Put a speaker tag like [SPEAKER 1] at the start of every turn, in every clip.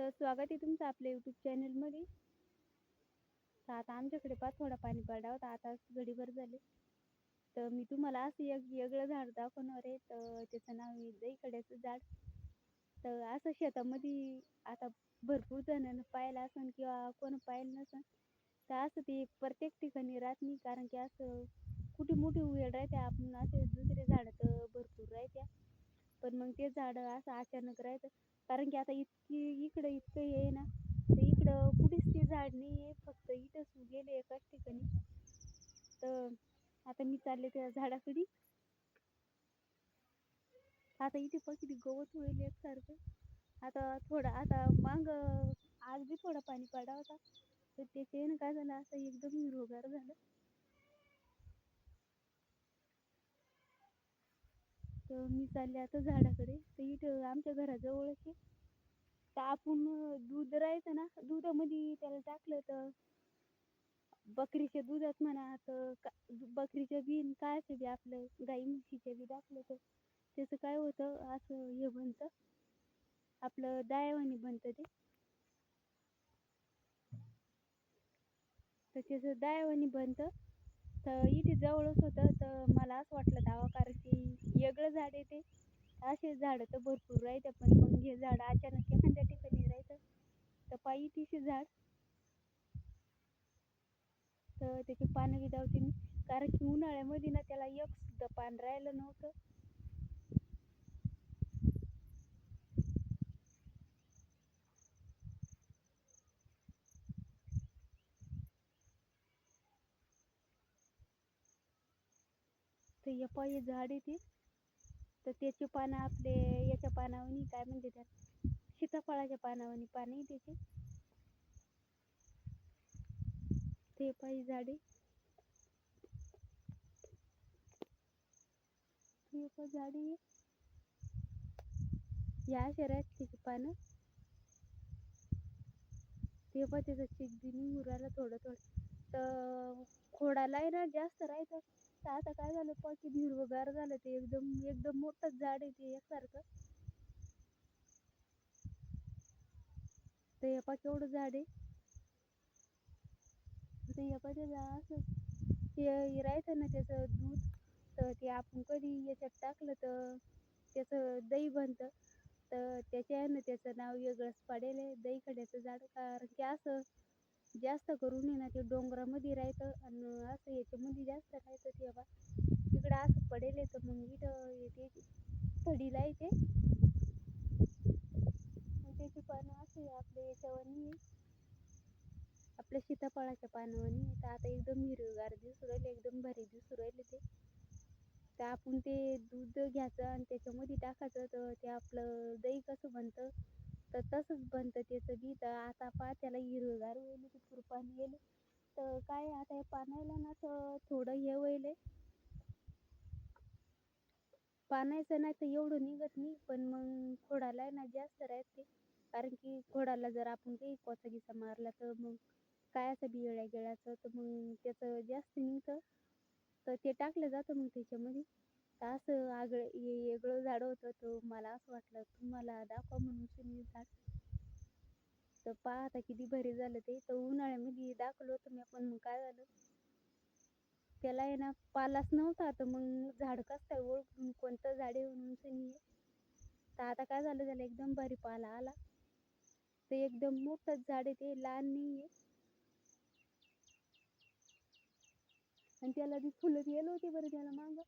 [SPEAKER 1] तर स्वागत आहे तुमचं आपल्या यूट्यूब चॅनलमध्ये तर आता आमच्याकडे पा थोडा पाणी पडला होता आता घडीभर झाले. तर मी तुम्हाला असं एक वेगळं झाड दाखवणार आहे. तर त्याचं नाव आहे दहीकड्याचं झाड. तर असं शेतामध्ये आता भरपूर जणांना पाहिलं असन किंवा कोण पाहिलं नसन तर असं ते प्रत्येक ठिकाणी राहत नाही. कारण की असं कुठे मोठी वेळ राहते आपण असे दुसरे झाडं तर भरपूर राहत्या. पण मग ते झाडं असं अचानक राहतं. कारण की आता इतकी इकडं इतकं हे आहे ना तर इकडं कुठेच ते झाड नाही आहे फक्त इथंच गेले एकाच ठिकाणी. तर आता मी चालले त्या झाडाकडे. आता इथे पण किती गवत होईल एकसारखं. आता थोडं आता मांग आज बी थोडा पाणी पडा होता. तर त्याचे काय झालं असं एकदम हिरवगार झालं. तर मी चालले आता झाडाकडे. तर इथं आमच्या घराजवळच आहे. तर आपण दूध राहायचं ना दुधामध्ये त्याला टाकलं तर बकरीच्या दुधात म्हणा तर का बकरीच्या बी काय असं बी आपलं गाई म्हशीच्या बी टाकलं तर त्याचं काय होतं असं हे बनतं. आपलं दायवानी बनतं ते. तर त्याचं दायवानी बनतं. तर इथे जवळच होतं तर मला असं वाटलं दावा कारण की वेगळं झाड आहे ते. असे झाडं तर भरपूर राहते पण मग हे झाड अचानक एखाद्या ठिकाणी राहतं तर पायी तिचे झाड. तर त्याची पानं बी मी कारण की उन्हाळ्यामध्ये ना त्याला एक सुद्धा पान राहिलं नव्हतं. तर हे पायी झाड आहे ते. तर त्याची पानं आपले याच्या पानावनी काय म्हणते त्याला सीताफळाच्या पानावनी पानं आहे त्याची. ते पायी झाडे. आहे हे पण झाडे. या शहरात त्याची पानं. ते पण त्याचं चीक बी थोडं थोडं. तर खोडाला आहे ना जास्त राहायचं. तर आता काय झालं? पण किती हिरवंगार झालं ते. एकदम एकदम मोठंच झाड आहे ते एकसारखं. तर हे केवढं झाड आहे? ते हे पा त्याचं असं ते राहायचं ना त्याचं दूध. तर ते आपण कधी याच्यात टाकलं तर त्याचं दही बनतं. तर त्याच्यानं त्याचं नाव वेगळंच पडेल आहे. दहीकड्याचं झाड. कारण की असं जास्त करून आहे ना ते डोंगरामध्ये राहतं आणि असं याच्यामध्ये जास्त राहतं ते बा तिकडं असं पडेल आहे तर मग इथं येते थडीला येते त्याची पानं असे आपल्या याच्यावानी. आपल्या सीताफळाच्या पानावरनी तर आता एकदम हिरवगार दिसू राहिले एकदम भारी दिसू राहिले ते. तर आपण ते दूध घ्यायचं आणि त्याच्यामध्ये टाकायचं तर ते आपलं दही कसं बनतं? तर तसंच बनतं त्याचं बी. तर आता पहा त्याला हिरवेगार होईल भरपूर पाणी येईल तर काय आता या पाण्याला ना तर थोडं हे होईल पाण्याचं नाही तर एवढं निघत नाही पण मग खोडाला ना जास्त राहते. कारण की खोडाला जर आपण काही कोचा गिसा मारला तर मग काय असं बिळ्या गिळ्याचं तर मग त्याचं जास्त निघतं. तर ते टाकलं जातं मग त्याच्यामध्ये. तर असं आगळं वेगळं झाड होतं तर मला असं वाटलं तुम्हाला दाखवा म्हणून तुम्ही झाड. तर पहा आता किती भारी झालं ते. तर उन्हाळ्यामध्ये दाखवलं होतं मी पण मग काय झालं? त्याला आहे ना पालाच नव्हता तर मग झाड कसं काय ओळखून कोणतं झाड आहे म्हणून नाही तर आता काय झालं त्याला एकदम भारी पाला आला. ते एकदम मोठंच झाड आहे ते लहान नाही आहे. आणि त्याला ती फुलं गेलं होती बरं त्याला मागं.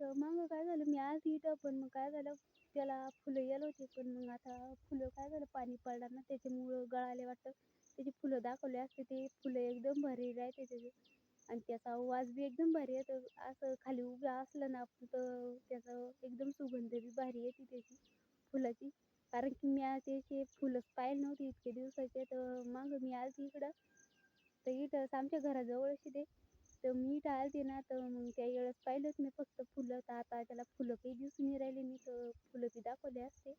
[SPEAKER 1] तर मग काय झालं मी आज इथं पण मग काय झालं त्याला फुलं येलं होते पण मग आता फुलं काय झालं पाणी पडलं ना त्याच्यामुळं गळाले वाटतं. त्याची फुलं दाखवले असते ते फुलं एकदम भारी राहते त्याचे. आणि त्याचा वास बी एकदम भारी येतो. असं खाली उभं असलं ना आपण तर त्याचं एकदम सुगंध बी भारी येते त्याची फुलाची. कारण की मी आज त्याचे फुलंच पाहिले नव्हते इतके दिवसाचे तर मग मी आज इकडं तर इथंच आमच्या घराजवळच ते तर मी इथं आलते ना तर मग त्या वेळेस पाहिलंच मी फक्त फुलं. तर आता त्याला फुलं काही दिसून नाही राहिले मी तर फुलं बी दाखवले असते.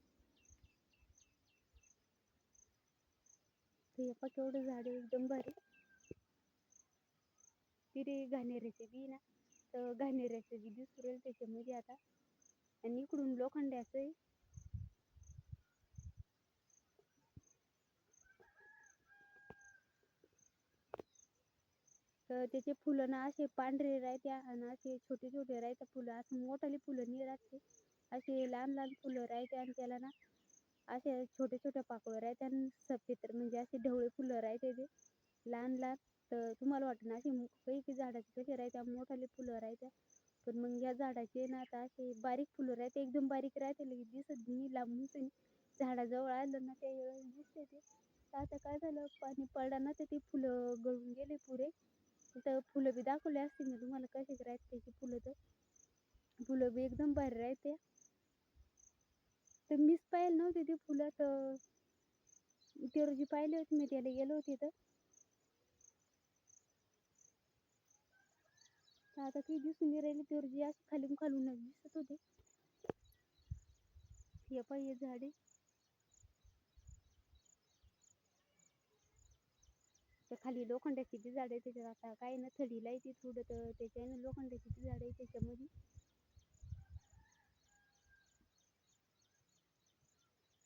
[SPEAKER 1] ते पा केवढं झाड आहे एकदम भारी. तिथे घाणेऱ्याचे बी ना तर घाणेऱ्याचे बी दिसून राहील त्याच्यामध्ये आता. आणि इकडून लोखंडाचं तर त्याचे फुलं ना असे पांढरे राहते आणि असे छोटे छोटे राहते फुलं. असं मोठाले फुलं नाही राहते असे लहान लहान फुलं राहते आणि त्याला ना असे छोटे छोटे पाकळ्या राहते आणि सफेद म्हणजे असे ढवळे फुलं राहते ते. लहान लहान तर तुम्हाला वाटतं ना असे काही की झाडाचे कसे राहत्या मोठाले फुलं राहत्या पण मग या झाडाचे ना आता असे बारीक फुलं राहते एकदम बारीक राहते लगेच दिसत नाही लांबून झाडाजवळ आलं ना त्या वेळेस दिसते ते. तर आता काय झालं पाणी पडलं ना तर ते फुलं गळून गेले पुरे. तिथं फुलं बी दाखवले असतील मी तुम्हाला कसे राहते त्याची फुलं तर? फुलं बी एकदम भारी राहते. तर मीच पाहिलं नव्हते ते फुलं तर ते रोजी पाहिले होते मी त्याला गेलो होते तर. आता काही दिसून राहिले त्या रोजी असं खालून खालूनच दिसत होते. हे पाहिजे झाडे. त्याच्याखाली लोखंडाची ती झाड आहे त्याच्यात आता काय ना थडीला येते थोडं तर लोखंडाची ती झाड आहे त्याच्यामध्ये.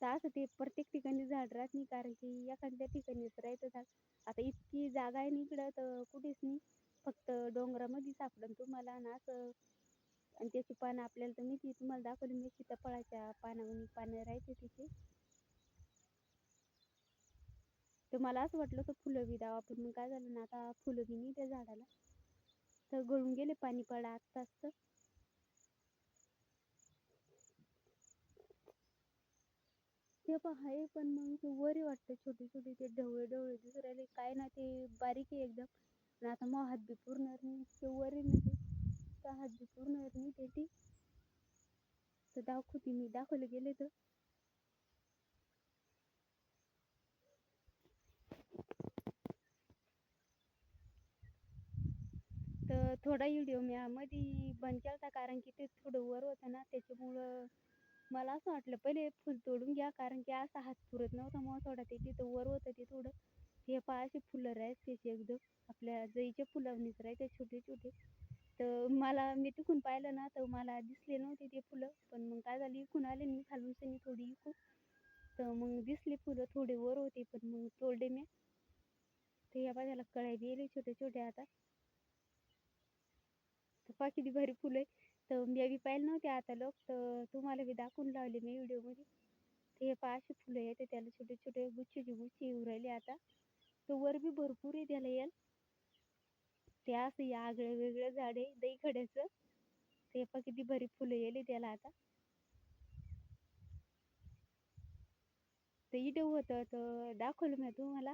[SPEAKER 1] तर असं ते प्रत्येक ठिकाणी झाड राहत नाही कारण की एखाद्या ठिकाणीच राहतं झाड. आता इतकी जागा आहे ना इकडं तर कुठेच नाही. फक्त डोंगरामध्ये सापडन तुम्हाला ना असं. आणि त्याची पानं आपल्याला तर माहिती तुम्हाला दाखवली मी सीताफळाच्या पानावरून पानं राहते तिथे. तर मला असं वाटलं तर फुलं बी द्यावं पण मग काय झालं ना आता फुलं बी नाही त्या झाडाला. तर गळून गेले पाणी पडा आत्ताच तर. ते पण आहे पण मग ते वरी वाटतं छोटे छोटे ते ढवळे ढवळे दिसू राहिले. काय ना ते बारीक आहे एकदम. आणि आता मग हात बी पुरणार नाही ते वरी नाही ते हात बी पुरणार नाही त्याची तर दाखवते मी. दाखवले गेले तर तर थोडा व्हिडिओ मी मध्ये बंद केला कारण की ते थोडं वर होतं ना त्याच्यामुळं मला असं वाटलं पहिले फुल तोडून घ्या कारण की असा हात पुरत नव्हता. मग थोडा ते तिथं वर होतं ते थोडं हे पहा असे फुलं राहत त्याचे एकदम. आपल्या जईच्या फुलावणीच राहते छोटे छोटे तर मला मी तिकून पाहिलं ना तर मला दिसले नव्हते ते फुलं. पण मग काय झालं इकून आले मी खालून सनी थोडी इकून. तर मग दिसले फुलं थोडे वर होते पण मग तोडले मी. ते या बाजूला कळ्या गेले छोटे छोटे आता. पहा किती भारी फुलं आहे. तर मी बी पाहिलं नव्हते आता लोक. तर तुम्हाला बी दाखवून लावले मी व्हिडिओमध्ये. ते हे पहा अशी फुलं येते त्याला छोटे छोटे गुच्छेचे गुच्छे येऊ राहिले आता. तर वर बी भरपूर आहे त्याला याल. ते असं या आगळं वेगळं झाड आहे. दही खड्याचं. ते पहा किती भारी फुलं येले त्याला आता. तर इथं होतं. तर दाखवलं मी तुम्हाला.